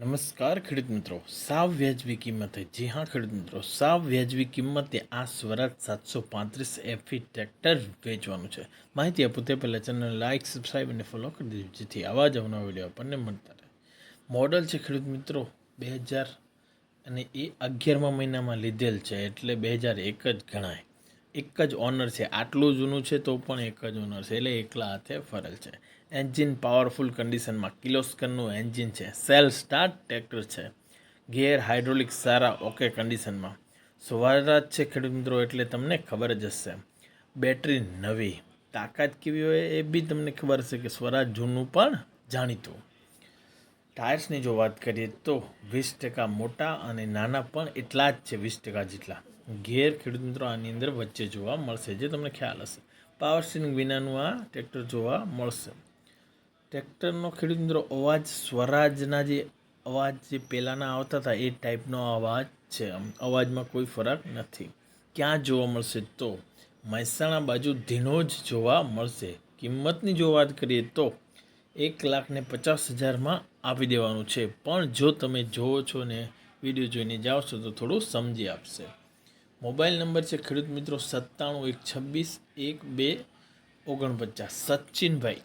નમસ્કાર, ખેડૂત મિત્રો. સાવ વ્યાજબી કિંમતે જી હા, ખેડૂત મિત્રો. સાવ વ્યાજબી કિંમતે આ સ્વરાજ સાતસો પાંત્રીસ એફી ટ્રેક્ટર વેચવાનું છે. માહિતી આપું તે પહેલાં ચેનલ લાઇક સબસ્ક્રાઈબ અને ફોલો કરી દીધું જેથી આવા જ અવનવા વીડિયો આપણને મળતા રહે. મોડલ છે, ખેડૂત મિત્રો, બે હજાર અને એ અગિયારમા મહિનામાં લીધેલ છે. એટલે બે હજાર એક જ ગણાય. એક જ ઓનર છે. આટલું જૂનું છે તો પણ એક જ ઓનર છે. એટલે એકલા હાથે ફરેલ છે. એન્જિન પાવરફુલ કન્ડિશનમાં કિલોસ્કરનું એન્જિન છે. સેલ સ્ટાર્ટ ટ્રેક્ટર છે. ગેર હાઇડ્રોલિક સારા ઓકે કન્ડિશનમાં સ્વરાજ છે ખેડૂત મિત્રો, એટલે તમને ખબર જ હશે. બેટરી નવી. તાકાત કેવી હોય એ બી તમને ખબર હશે કે સ્વરાજ જૂનું પણ જાણીતું. ટાયર્સની જો વાત કરીએ તો વીસ ટકા મોટા અને નાના પણ એટલા જ છે, વીસ ટકા જેટલા. ગેર ખેડૂત મિત્રો આની અંદર વચ્ચે જોવા મળશે. જે તમને ખ્યાલ હશે. પાવર સ્ટીરિંગ વિનાનું આ ટ્રેક્ટર જોવા મળશે. ટ્રેક્ટરનો ખેડૂત મિત્રો અવાજ, સ્વરાજના જે અવાજ જે પહેલાંના આવતા હતા, એ ટાઈપનો અવાજ છે. અવાજમાં કોઈ ફરક નથી. ક્યાં જોવા મળશે તો મહેસાણા બાજુ ધીણો જ જોવા મળશે. કિંમતની જો વાત કરીએ તો એક લાખ ને પચાસ હજારમાં આપી દેવાનું છે. પણ જો તમે જોવો છો ને, વીડિયો જોઈને જાઓ છો, તો થોડું સમજી આપશે. મોબાઈલ નંબર છે, ખેડૂત મિત્રો, સત્તાણું એક છવ્વીસ એક બે, ઓગણપચાસ. સચિનભાઈ.